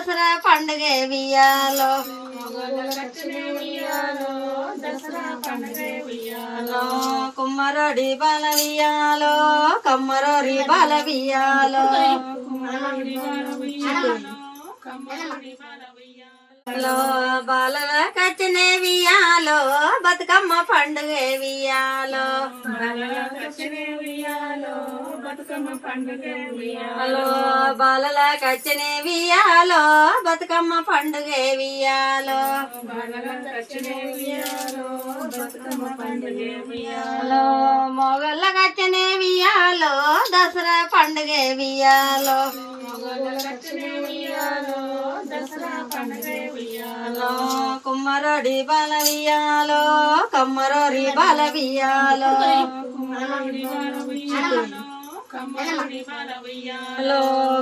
దసరా పండుగ వియాలో వియాలో కుమ్మరోడి బాల వియాలో కమ్మరోడి బాల బాలల కచ్చనే వియాలో బతుకమ్మ పండుగ వియాలో హలో బాలల కచ్చనే వియాలో బతుకమ్మ పండుగ వియాలో హలో మొగళ్ళ కచ్చనే వియాలో దసరా పండుగ వియాలో కుమ్మరోడి బాల వియాలో కమ్మరోడి బాల లో హలో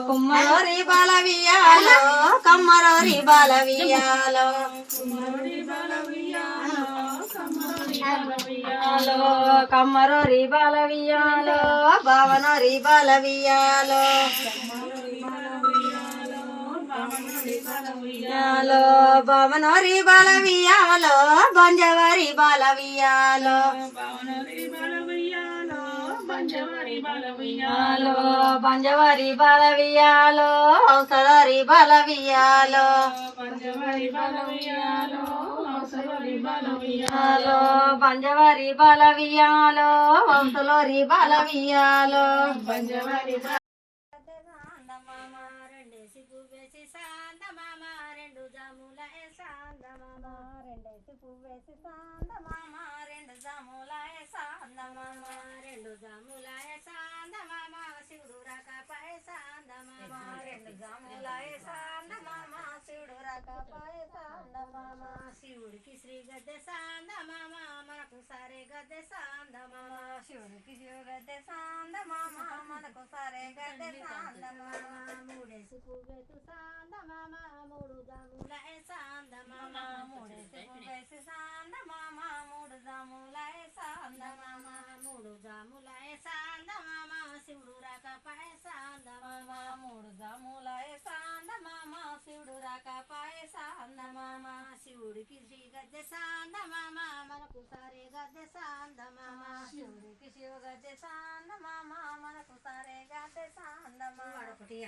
కుమ్మరోరి బాల వియాలో కమ్మరోరి బాల వియాలో హలో కమ్మరోరి బాల వియాలో భావనోరి బాల వియాలో వియాలో భావనోరి బాల వియాలో బంజవారి బాల వియాలో బంజవారి బాల వియాలో ఔసదారి బాల వియాలో వియాలో బంజవారి బాల వియాలో వంశలోరి బాల వియాలో రెండేసి పువ్వేసి శాంతమామ రెండు జాముల శాంతమామ రెండేసి పువ్వేసి శాంతమామ రెండు జాముల శాంతమామ రెండు జాముల రెండు జాముల శాంతమామ శివుడు రాకపాయ శాంతమామ శివుడికి శ్రీ గద్దె శాంతమామ మనకు సరే గద్దె శాంతమామ శివుడికి శివ గద్దె శాంతమామ మనకు సరే గద్దె శాంతమామ మూడేసి పువ్వేసు మామ మూడు జాముల మామ. మూడేసి పువ్వేసి శాంతమామ మూడు జాముల మామ. మూడు జాముల శాంతమామ శివుడు రాకపాయ శాంతమామ మూడు జాముల శాంతమామ శివుడు రాకపాయ శాంతమామ శివుడికి శ్రీ గద్దె శాంతమామ మనకు సరే గద్దె శాంతమామ శివుడికి శివ గద్దె శాంతమామ మనకు సారే గద్దె శాంతమామ ఒకటి